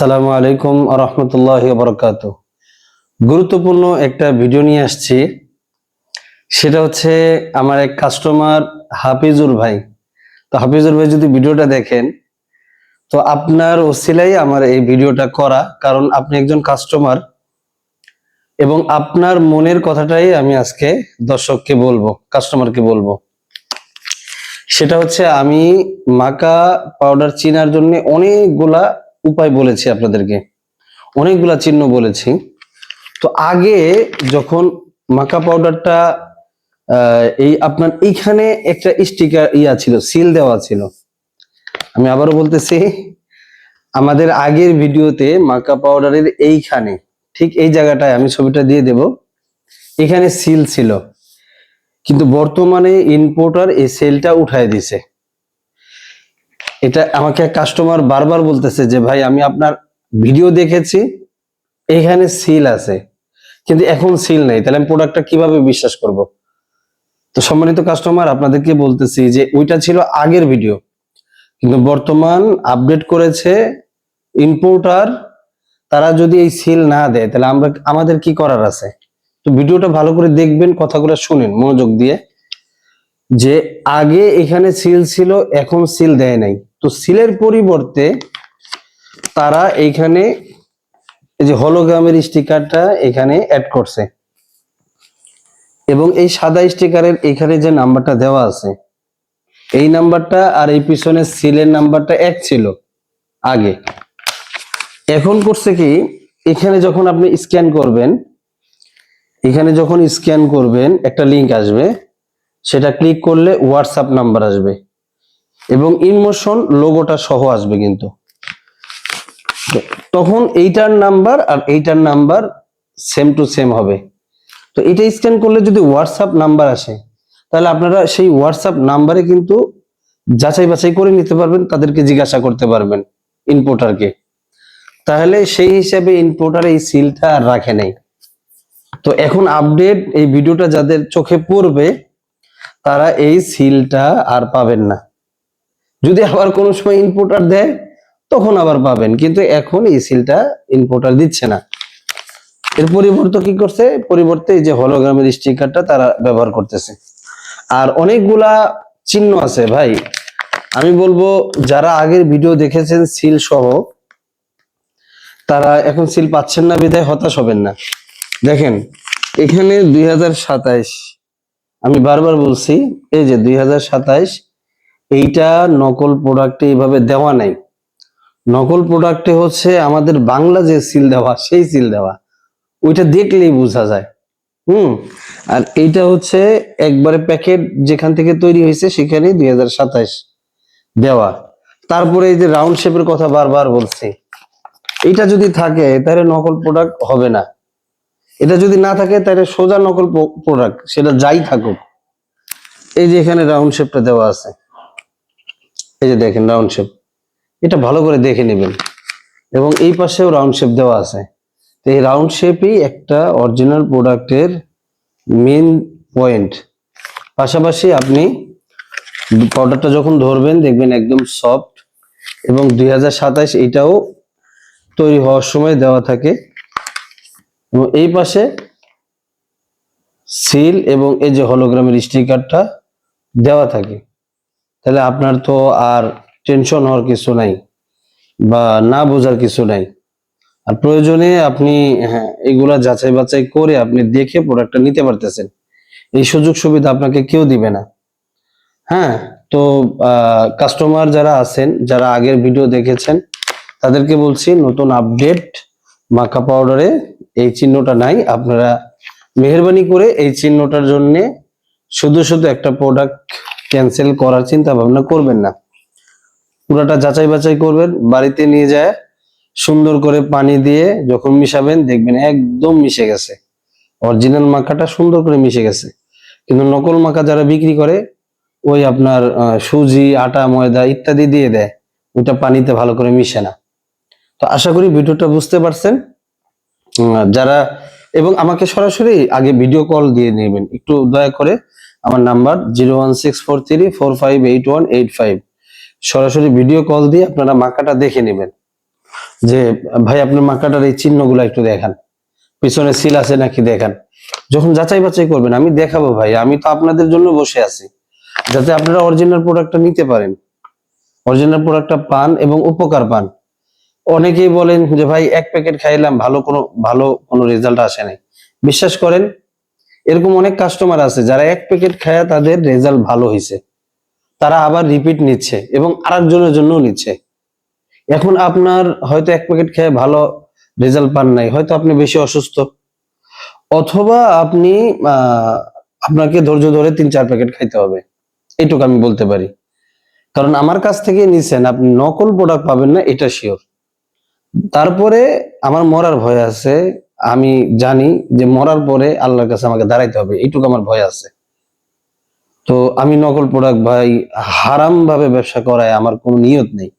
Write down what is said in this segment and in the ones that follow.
আসসালামু আলাইকুম রহমতুল্লাহ বরকাত গুরুত্বপূর্ণ একটা ভিডিও নিয়ে আসছি। সেটা হচ্ছে আমার এক কাস্টমার হাফিজুর ভাই। তো হাফিজুর ভাই যদি ভিডিওটা দেখেন, তো আপনার ওসিলাই আমার এই ভিডিওটা করা কারণ আপনি একজন কাস্টমার এবং আপনার মনের কথাটাই আমি আজকে দর্শককে বলব কাস্টমারকে বলব। সেটা হচ্ছে আমি মাকা পাউডার চিনার জন্য অনেকগুলা উপায় বলেছি আপনাদেরকে, অনেকগুলা চিহ্ন বলেছি। তো আগে যখন মাকা পাউডারটা এই আপনার এইখানে একটা স্টিকার ইয়া ছিল সিল দেওয়া ছিল। আমি আবারও বলতেছি, আমাদের আগের ভিডিওতে মাকা পাউডারের এইখানে, ঠিক এই জায়গাটায় আমি ছবিটা দিয়ে দেব, এখানে সিল ছিল। কিন্তু বর্তমানে ইম্পোর্টার এই সেলটা উঠায় দিছে। এটা আমাকে কাস্টমার বারবার বলতেছে যে, ভাই, আমি আপনার ভিডিও দেখেছি, এখানে সিল আছে, কিন্তু এখন সিল নেই, তাহলে আমি প্রোডাক্টটা কীভাবে বিশ্বাস করব? তো সম্মানিত কাস্টমার আপনাদেরকে বলতেছি যে, ওইটা ছিল আগের ভিডিও কিন্তু বর্তমান আপডেট করেছে ইম্পোর্টার তারা যদি এই সিল না দেয়, তাহলে আমরা, আমাদের কি করার আছে? তো ভিডিওটা ভালো করে দেখবেন, কথাগুলো শুনেন, মনোযোগ দিয়ে, যে আগে এখানে সিল ছিল, এখন সিল দেয় নাই। তো সিলের পরিবর্তে তারা এইখানে এই যে হলোগ্রামের স্টিকারটা এখানে অ্যাড করছে। এবং এই সাদা স্টিকারের এখানে যে নাম্বারটা দেওয়া আছে, এই নাম্বারটা আর এই পিছনে সিলের নাম্বারটা এক ছিল আগে। এখন করছে কি, এখানে যখন আপনি স্ক্যান করবেন, এখানে যখন স্ক্যান করবেন, একটা লিংক আসবে, সেটা ক্লিক করলে হোয়াটসঅ্যাপ নাম্বার আসবে। এবং ইমোশন লোগোটা সহ আসবে কিন্তু। তখন এইটার নাম্বার আর এইটার নাম্বার সেম টু সেম হবে। তো এটা স্ক্যান করলে যদি হোয়াটসঅ্যাপ নাম্বার আসে, তাহলে আপনারা সেই হোয়াটসঅ্যাপ নাম্বারে কিন্তু যাচাই বাছাই করে নিতে পারবেন, তাদেরকে জিজ্ঞাসা করতে পারবেন ইনপোর্টারকে তাহলে সেই হিসাবে ইনপোর্টার এই সিলটা আর রাখে নাই। তো এখন আপডেট এই ভিডিওটা যাদের চোখে পড়বে, তারা এই সিলটা আর পাবেন না। যদি আবার কোনো সময় ইনপোর্টার দেয়, তখন আবার পাবেন। কিন্তু এখন এই সিলটা ইনপোর্টার দিচ্ছে না। এর পরিবর্তে কি করছে? পরিবর্তে এই যে হলোগ্রামের স্টিকারটা তারা ব্যবহার করতেছে। আর অনেকগুলা চিহ্ন আছে ভাই। আমি বলব, যারা আগের ভিডিও দেখেছেন সিল সহ, তারা এখন সিল পাচ্ছেন না বিদায় হতাশ হবেন না। দেখেন, এখানে দুই আমি বারবার বলছি, এই যে দুই এইটা নকল প্রোডাক্টে এইভাবে দেওয়া নাই। নকল প্রোডাক্টে হচ্ছে আমাদের বাংলা যে সিল দেওয়া, সেই সিল দেওয়া। ওইটা দেখলেই বোঝা যায়। হুম? আর এইটা হচ্ছে একবারে প্যাকেট যেখান থেকে তৈরি হয়েছে সেখানে দুই দেওয়া। তারপরে এই যে রাউন্ড শেপের কথা বারবার বলছি এটা যদি থাকে, তাহলে নকল প্রোডাক্ট হবে না। এটা যদি না থাকে, তাহলে সোজা নকল প্রোডাক্ট সেটা যাই থাকুক। এই যে এখানে রাউন্ড শেপটা দেওয়া আছে। এই যে দেখেন রাউন্ড শেপ এটা ভালো করে দেখে নেবেন। এবং এই পাশেও রাউন্ড শেপ দেওয়া আছে। তো এই রাউন্ড শেপই একটা অরিজিনাল প্রোডাক্টের মেন পয়েন্ট পাশাপাশি আপনি পাউডারটা যখন ধরবেন, দেখবেন একদম সফট এবং দুই এটাও তৈরি হওয়ার সময় দেওয়া থাকে। এবং এই পাশে সিল এবং এই যে হলোগ্রামের স্টিকারটা দেওয়া থাকে। তাহলে আপনার তো আর টেনশন হওয়ার কিছু নাই বা না বোঝার কিছু নাই। আর প্রয়োজনে আপনি হ্যাঁ এগুলা যাচাই বাছাই করে আপনি দেখে প্রোডাক্টটা নিতে পারতেছেন। এই সুযোগ সুবিধা আপনাকে কেউ দিবে না। হ্যাঁ তো কাস্টমার যারা আছেন, যারা আগের ভিডিও দেখেছেন, তাদেরকে বলছি নতুন আপডেট মাকা পাউডারে এই চিহ্নটা নাই। আপনারা মেহরবানি করে এই চিহ্নটার জন্য শুধু শুধু একটা প্রোডাক্ট ক্যান্সেল করার চিন্তা ভাবনা করবেন না। পুরাটা যাচাই বাছাই করবেন, বাড়িতে নিয়ে যায়, সুন্দর করে পানি দিয়ে যখন মিশাবেন দেখবেন একদম মিশে গেছে। অরিজিনাল মাখাটা সুন্দর করে মিশে গেছে। কিন্তু নকল মাখা যারা বিক্রি করে, ওই আপনার সুজি, আটা, ময়দা ইত্যাদি দিয়ে দেয়, ওইটা পানিতে ভালো করে মিশে না। তো আশা করি ভিডিওটা বুঝতে পারছেন। যারা, এবং আমাকে সরাসরি আগে ভিডিও কল দিয়ে নেবেন। একটু দয়া করে আমার number zero one six four three four five eight one eight five. সরাসরি ভিডিও কল দিয়ে আপনারা মাকাটা দেখে নেবেন। যে, ভাই, আপনার মাকাটার এই চিহ্নগুলো একটু দেখান। পিছনে সিল আছে নাকি দেখান? যখন যাচাই বাছাই করবেন, আমি দেখাবো ভাই, আমি তো আপনাদের জন্য বসে আছি। যাতে আপনারা অরিজিনাল প্রোডাক্টটা নিতে পারেন। অরিজিনাল প্রোডাক্টটা পান এবং উপকার পান। অনেকেই বলেন যে, ভাই, এক প্যাকেট খাইলাম, ভালো কোনো ভালো কোনো রেজাল্ট আসে নাই। বিশ্বাস করেন এরকম অনেক কাস্টমার আছে, যারা এক প্যাকেট খায় তাদের রেজাল্ট ভালো হয়েছে তারা আবার রিপিট নিচ্ছে এবং আরেকজনের জন্য নিচ্ছে। এখন আপনার হয়তো এক প্যাকেট খেয়ে ভালো রেজাল্ট পান নাই, হয়তো আপনি বেশি অসুস্থ। অথবা আপনি আপনাকে ধৈর্য ধরে তিন চার প্যাকেট খাইতে হবে। এইটুকু আমি বলতে পারি। কারণ আমার কাছ থেকে নিছেন, আপনি নকল প্রোডাক্ট পাবেন না, এটা শিওর তারপরে আমার মরার ভয় আছে আমি জানি যে মরার পরে আল্লাহর কাছে আমাকে দাঁড়াইতে হবে, এইটুকু আমার ভয় আছে। তো আমি নকল প্রোডাক্ট ভাই হারাম ভাবে ব্যবসা করায় আমার কোনো নিয়ত নেই।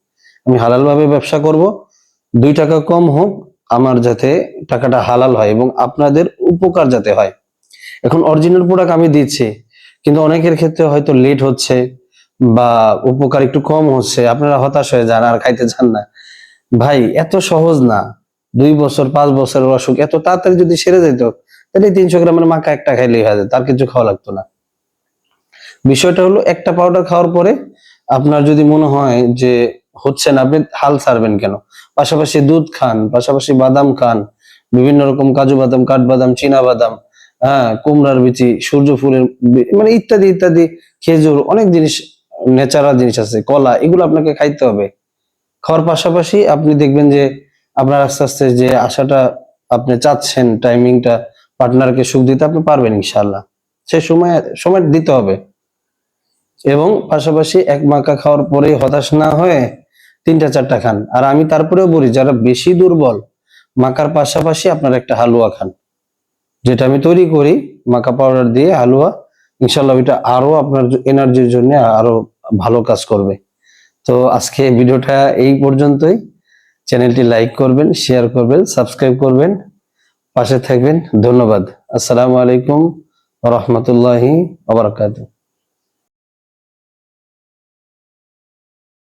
আমি হালাল ভাবে ব্যবসা করব, দুই টাকা কম হোক, আমার যাতে টাকাটা হালাল হয় এবং আপনাদের উপকার যাতে হয়। এখন অরিজিনাল প্রোডাক্ট আমি দিচ্ছি, কিন্তু অনেকের ক্ষেত্রে হয়তো লেট হচ্ছে বা উপকার একটু কম হচ্ছে, আপনারা হতাশ হয়ে যান আর খাইতে চান না। ভাই, এত সহজ না। দুই বছর, পাঁচ বছরের অসুখ, এত তাড়াতাড়ি যদি সেরে যেত, তাহলে তিনশো গ্রামের মাকা একটা খাইলেই হয়ে যেত তার কিছু খাওয়া লাগতো না। বিষয়টা হলো, একটা পাউডার খাওয়ার পরে আপনার যদি মনে হয় যে হচ্ছে না, আপনি হাল ছাড়বেন কেন? পাশাপাশি দুধ খান, পাশাপাশি বাদাম খান, বিভিন্ন রকম কাজু বাদাম কাঠবাদাম চীনা বাদাম হ্যাঁ কুমড়ার বিচি, সূর্য ফুলের মানে ইত্যাদি ইত্যাদি, খেজুর, অনেক জিনিস, ন্যাচারাল জিনিস আছে, কলা, এগুলো আপনাকে খাইতে হবে। খাওয়ার পাশাপাশি আপনি দেখবেন যে আপনার আস্তে আস্তে যে আশাটা আপনি চাচ্ছেন টাইমিংটা পার্টনারকে সুখ দিতে আপনি পারবেন ইনশাল্লাহ সে সময় সময় দিতে হবে। এবং পাশাপাশি এক মাকা খাওয়ার পরেই হতাশ না হয়ে তিনটা চারটা খান। আর আমি তারপরেও বলি, যারা বেশি দুর্বল মাকার পাশাপাশি আপনার একটা হালুয়া খান। যেটা আমি তৈরি করি মাকা পাউডার দিয়ে হালুয়া। ইনশাল্লাহ ওইটা আরও আপনার এনার্জির জন্য আরও ভালো কাজ করবে। তো আজকে ভিডিওটা এই পর্যন্তই। চ্যানেলটি লাইক করবেন শেয়ার করবেন সাবস্ক্রাইব করবেন। পাশে থাকবেন। ধন্যবাদ। আসসালামু আলাইকুম রহমতুল্লাহি আবরাকাতুহ